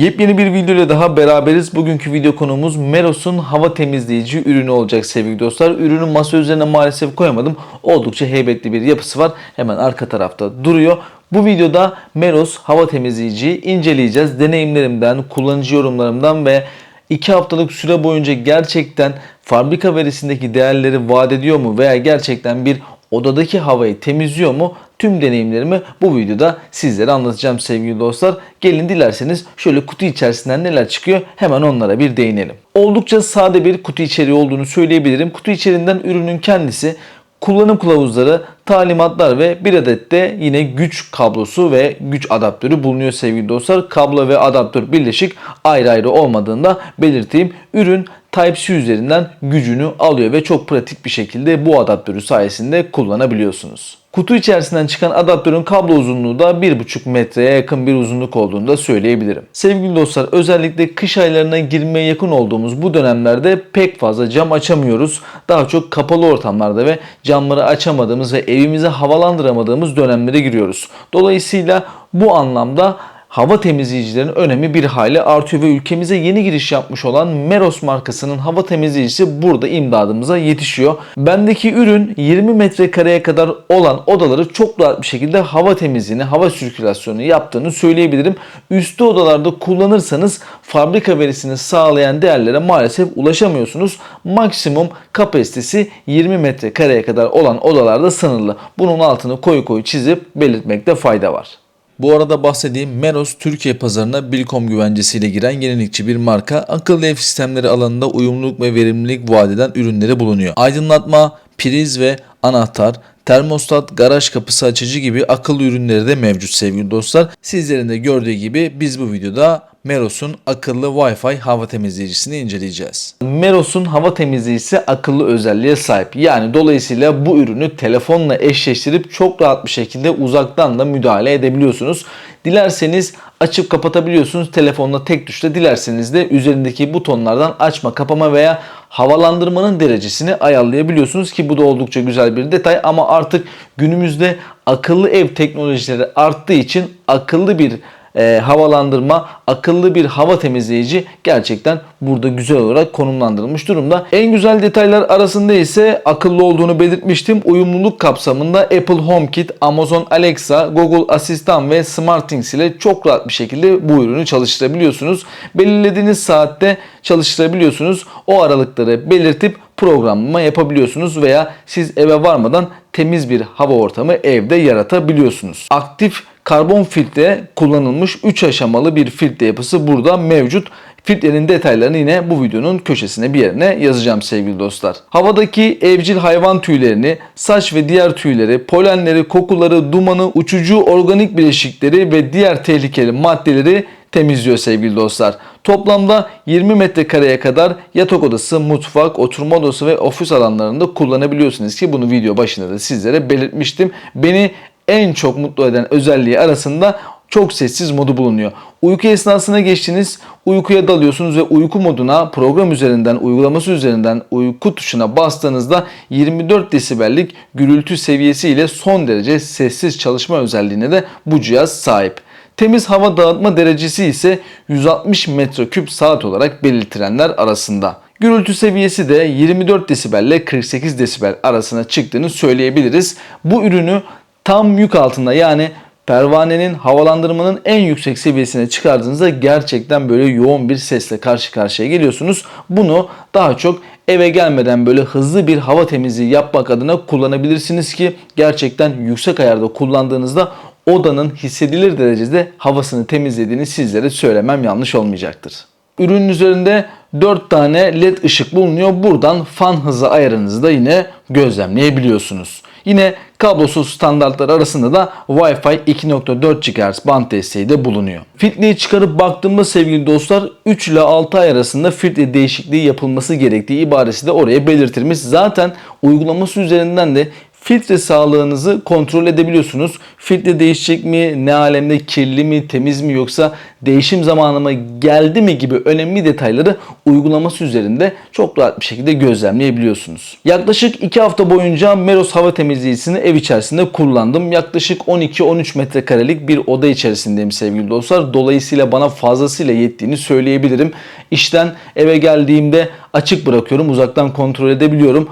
Yepyeni bir video ile daha beraberiz. Bugünkü video konuğumuz Meros'un hava temizleyici ürünü olacak sevgili dostlar. Ürünü masa üzerine maalesef koyamadım. Oldukça heybetli bir yapısı var. Hemen arka tarafta duruyor. Bu videoda Meros hava temizleyiciyi inceleyeceğiz. Deneyimlerimden, kullanıcı yorumlarımdan ve 2 haftalık süre boyunca gerçekten fabrika verisindeki değerleri vaat ediyor mu veya gerçekten bir odadaki havayı temizliyor mu? Tüm deneyimlerimi bu videoda sizlere anlatacağım sevgili dostlar. Gelin dilerseniz şöyle kutu içerisinden neler çıkıyor hemen onlara bir değinelim. Oldukça sade bir kutu içeriği olduğunu söyleyebilirim. Kutu içeriğinden ürünün kendisi kullanım kılavuzları, talimatlar ve bir adet de yine güç kablosu ve güç adaptörü bulunuyor sevgili dostlar. Kablo ve adaptör birleşik ayrı ayrı olmadığında belirteyim. Ürün Type-C üzerinden gücünü alıyor ve çok pratik bir şekilde bu adaptörü sayesinde kullanabiliyorsunuz. Kutu içerisinden çıkan adaptörün kablo uzunluğu da 1,5 metreye yakın bir uzunluk olduğunu da söyleyebilirim. Sevgili dostlar özellikle kış aylarına girmeye yakın olduğumuz bu dönemlerde pek fazla cam açamıyoruz. Daha çok kapalı ortamlarda ve camları açamadığımız ve evimizi havalandıramadığımız dönemlere giriyoruz. Dolayısıyla bu anlamda hava temizleyicilerin önemi bir hayli artıyor ve ülkemize yeni giriş yapmış olan Meros markasının hava temizleyicisi burada imdadımıza yetişiyor. Bendeki ürün 20 metrekareye kadar olan odaları çok rahat bir şekilde hava temizliğini, hava sirkülasyonunu yaptığını söyleyebilirim. Üstü odalarda kullanırsanız fabrika verisini sağlayan değerlere maalesef ulaşamıyorsunuz. Maksimum kapasitesi 20 metrekareye kadar olan odalarda sınırlı. Bunun altını koyu koyu çizip belirtmekte fayda var. Bu arada bahsedeyim Meros Türkiye pazarına Bilkom güvencesiyle giren yenilikçi bir marka. Akıllı ev sistemleri alanında uyumluluk ve verimlilik vaat eden ürünleri bulunuyor. Aydınlatma, priz ve anahtar, termostat, garaj kapısı açıcı gibi akıllı ürünleri de mevcut sevgili dostlar. Sizlerin de gördüğü gibi biz bu videoda Meros'un akıllı Wi-Fi hava temizleyicisini inceleyeceğiz. Meros'un hava temizleyicisi akıllı özelliğe sahip. Yani dolayısıyla bu ürünü telefonla eşleştirip çok rahat bir şekilde uzaktan da müdahale edebiliyorsunuz. Dilerseniz açıp kapatabiliyorsunuz telefonla tek tuşla. Dilerseniz de üzerindeki butonlardan açma, kapama veya havalandırmanın derecesini ayarlayabiliyorsunuz ki bu da oldukça güzel bir detay ama artık günümüzde akıllı ev teknolojileri arttığı için akıllı bir e, havalandırma, akıllı bir hava temizleyici gerçekten burada güzel olarak konumlandırılmış durumda. En güzel detaylar arasında ise akıllı olduğunu belirtmiştim. Uyumluluk kapsamında Apple HomeKit, Amazon Alexa, Google Asistan ve SmartThings ile çok rahat bir şekilde bu ürünü çalıştırabiliyorsunuz. Belirlediğiniz saatte çalıştırabiliyorsunuz. O aralıkları belirtip programlama yapabiliyorsunuz veya siz eve varmadan temiz bir hava ortamı evde yaratabiliyorsunuz. Aktif karbon filtre kullanılmış 3 aşamalı bir filtre yapısı burada mevcut. Filtrenin detaylarını yine bu videonun köşesine bir yerine yazacağım sevgili dostlar. Havadaki evcil hayvan tüylerini, saç ve diğer tüyleri, polenleri, kokuları, dumanı, uçucu organik bileşikleri ve diğer tehlikeli maddeleri temizliyor sevgili dostlar. Toplamda 20 metrekareye kadar yatak odası, mutfak, oturma odası ve ofis alanlarında kullanabiliyorsunuz ki bunu video başında da sizlere belirtmiştim. Beni en çok mutlu eden özelliği arasında çok sessiz modu bulunuyor. Uyku esnasına geçtiniz, uykuya dalıyorsunuz ve uyku moduna program üzerinden, uygulaması üzerinden uyku tuşuna bastığınızda 24 desibellik gürültü seviyesi ile son derece sessiz çalışma özelliğine de bu cihaz sahip. Temiz hava dağıtma derecesi ise 160 metreküp saat olarak belirtilenler arasında. Gürültü seviyesi de 24 desibel ile 48 desibel arasına çıktığını söyleyebiliriz. Bu ürünü tam yük altında yani pervanenin havalandırmanın en yüksek seviyesine çıkardığınızda gerçekten böyle yoğun bir sesle karşı karşıya geliyorsunuz. Bunu daha çok eve gelmeden böyle hızlı bir hava temizliği yapmak adına kullanabilirsiniz ki gerçekten yüksek ayarda kullandığınızda odanın hissedilir derecede havasını temizlediğini sizlere söylemem yanlış olmayacaktır. Ürünün üzerinde 4 tane led ışık bulunuyor. Buradan fan hızı ayarınızı da yine gözlemleyebiliyorsunuz. Yine kablosuz standartlar arasında da Wi-Fi 2.4 GHz band desteği de bulunuyor. Filtreyi çıkarıp baktığımda sevgili dostlar 3 ile 6 ay arasında filtre değişikliği yapılması gerektiği ibaresi de oraya belirtilmiş. Zaten uygulaması üzerinden de filtre sağlığınızı kontrol edebiliyorsunuz. Filtre değişecek mi, ne alemde kirli mi, temiz mi yoksa değişim zamanı mı geldi mi gibi önemli detayları uygulaması üzerinde çok rahat bir şekilde gözlemleyebiliyorsunuz. Yaklaşık 2 hafta boyunca Meros hava temizleyicisini ev içerisinde kullandım. Yaklaşık 12-13 metrekarelik bir oda içerisindeyim sevgili dostlar. Dolayısıyla bana fazlasıyla yettiğini söyleyebilirim. İşten eve geldiğimde açık bırakıyorum. Uzaktan kontrol edebiliyorum.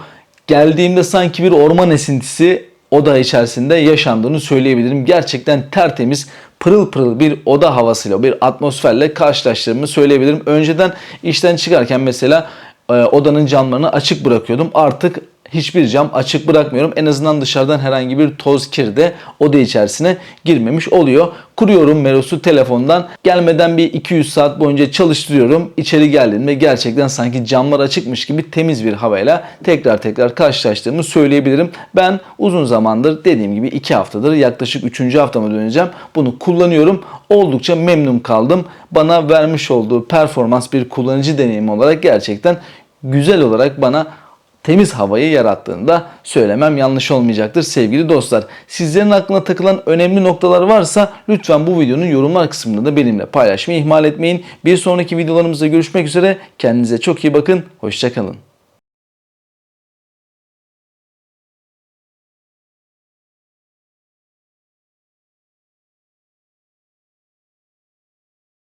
Geldiğimde sanki bir orman esintisi oda içerisinde yaşandığını söyleyebilirim. Gerçekten tertemiz, pırıl pırıl bir oda havasıyla, bir atmosferle karşılaştığımı söyleyebilirim. Önceden işten çıkarken mesela e, odanın camlarını açık bırakıyordum. Artık hiçbir cam açık bırakmıyorum. En azından dışarıdan herhangi bir toz kir de oda içerisine girmemiş oluyor. Kuruyorum Meros'u telefondan. Gelmeden bir 200 saat boyunca çalıştırıyorum. İçeri geldiğimde gerçekten sanki camlar açıkmış gibi temiz bir havayla tekrar tekrar karşılaştığımı söyleyebilirim. Ben uzun zamandır dediğim gibi 2 haftadır yaklaşık 3. haftama döneceğim. Bunu kullanıyorum. Oldukça memnun kaldım. Bana vermiş olduğu performans bir kullanıcı deneyimi olarak gerçekten güzel olarak bana temiz havayı yarattığında söylemem yanlış olmayacaktır sevgili dostlar. Sizlerin aklına takılan önemli noktalar varsa lütfen bu videonun yorumlar kısmında da benimle paylaşmayı ihmal etmeyin. Bir sonraki videolarımızda görüşmek üzere. Kendinize çok iyi bakın. Hoşçakalın.